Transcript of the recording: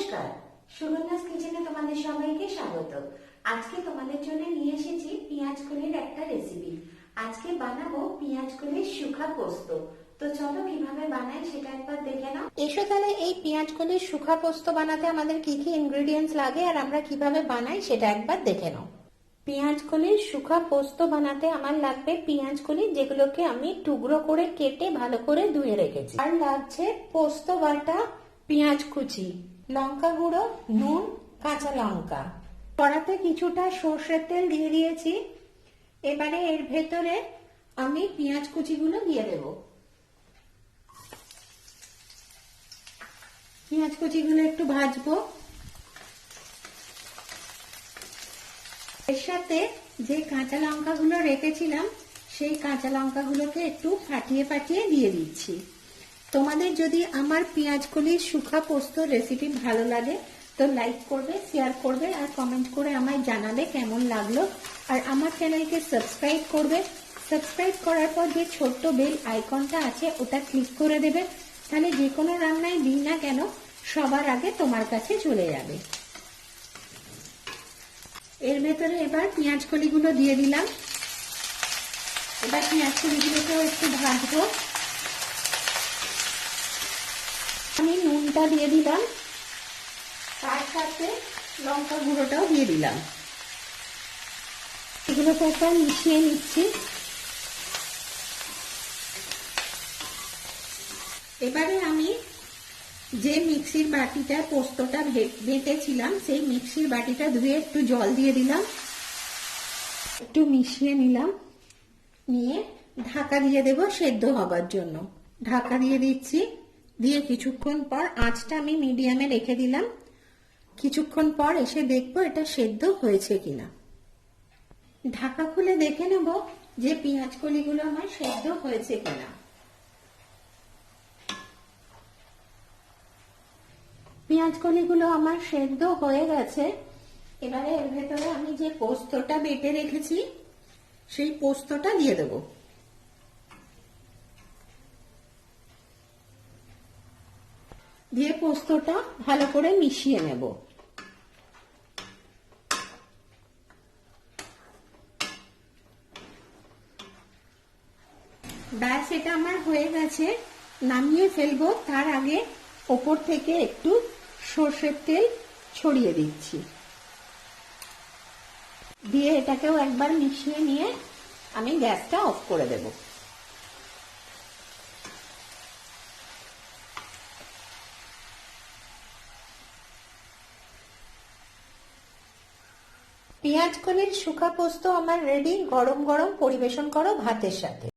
নমস্কার। কিচেনে তোমাদের সবাইকে স্বাগত। আজকে তোমাদের জন্য নিয়ে এসেছি পেঁয়াজ একটা রেসিপি আজকে বানাবো পেঁয়াজ পোস্ত। তো চলো কীভাবে বানাই সেটা একবার দেখে নাও। এসো তাহলে এই পেঁয়াজ শুখা পোস্ত বানাতে আমাদের কি কি ইনগ্রেডিয়েন্টস লাগে আর আমরা কীভাবে বানাই সেটা একবার দেখে নাও। পেঁয়াজ কলির শুখা পোস্ত বানাতে আমার লাগবে পেঁয়াজ কলি যেগুলোকে আমি টুকরো করে কেটে ভালো করে ধুয়ে রেখেছি। আর লাগছে পোস্ত বাটা পেঁয়াজ কুচি। লঙ্কা গুঁড়ো, নুন, কাঁচা লঙ্কা। কড়াতে কিছুটা সর্ষের তেল দিয়ে দিয়েছি। এবারে এর ভেতরে আমি পেঁয়াজ কুচিগুলো দিয়ে দেবো। পেঁয়াজ কুচিগুলো একটু ভাজবো। এর সাথে যে কাঁচা লঙ্কাগুলো রেখেছিলাম, সেই কাঁচা লঙ্কাগুলোকে একটু ফাটিয়ে ফাটিয়ে দিয়ে দিচ্ছি। তোমাদের যদি আমার পেঁয়াজ কলির শুখা পোস্ত রেসিপি ভালো লাগে, তো লাইক করবে শেয়ার করবে, আর কমেন্ট করে আমায় জানাবে কেমন লাগল। আর আমার চ্যানেলকে সাবস্ক্রাইব করবে। সাবস্ক্রাইব করার পর যে ছোট্ট বেল আইকনটা আছে, ওটা ক্লিক করে দেবে। তাহলে যে কোনো রান্নায় দিই না কেন, সবার আগে তোমার কাছে চলে যাবে। এর ভেতরে এবার পেঁয়াজ কলিগুলো দিয়ে দিলাম। এবার পেঁয়াজ কলিগুলোকেও একটু ভাজবো। আমি নুনটা দিয়ে দিলাম। তার সাথে লঙ্কা গুঁড়োটাও দিয়ে দিলাম। এগুলোকে একবার মিশিয়ে নিচ্ছি। এবারে আমি যে মিক্সির বাটিটা, পোস্তটা বেটেছিলাম, সেই মিক্সির বাটিটা ধুয়ে একটু জল দিয়ে দিলাম। একটু মিশিয়ে নিলাম। নিয়ে ঢাকা দিয়ে দেব সেদ্ধ হবার জন্য। ঢাকা দিয়ে দিচ্ছি। দিয়ে কিছুক্ষণ পর আঁচটা আমি মিডিয়ামে রেখে দিলাম। কিছুক্ষণ পর এসে দেখব এটা সেদ্ধ হয়েছে কিনা। ঢাকা খুলে দেখে নেব যে পেঁয়াজ কলিগুলো আমার সেদ্ধ হয়েছে কিনা। পেঁয়াজ কলিগুলো আমার সেদ্ধ হয়ে গেছে। এবারে এর ভেতরে আমি যে পোস্তটা বেটে রেখেছি, সেই পোস্তটা দিয়ে দেব। দিয়ে পোস্তটা ভালো করে মিশিয়ে নেব। ব্যাস, এটা আমার হয়ে গেছে। নামিয়ে ফেলব, তার আগে ওপর থেকে একটু সর্ষের তেল ছড়িয়ে দিচ্ছি। দিয়ে এটাকেও একবার মিশিয়ে নিয়ে আমি গ্যাসটা অফ করে দেব। পেঁয়াজ কলির শুকা পোস্ত আমার রেডি গরম গরম পরিবেশন করো ভাতের সাথে।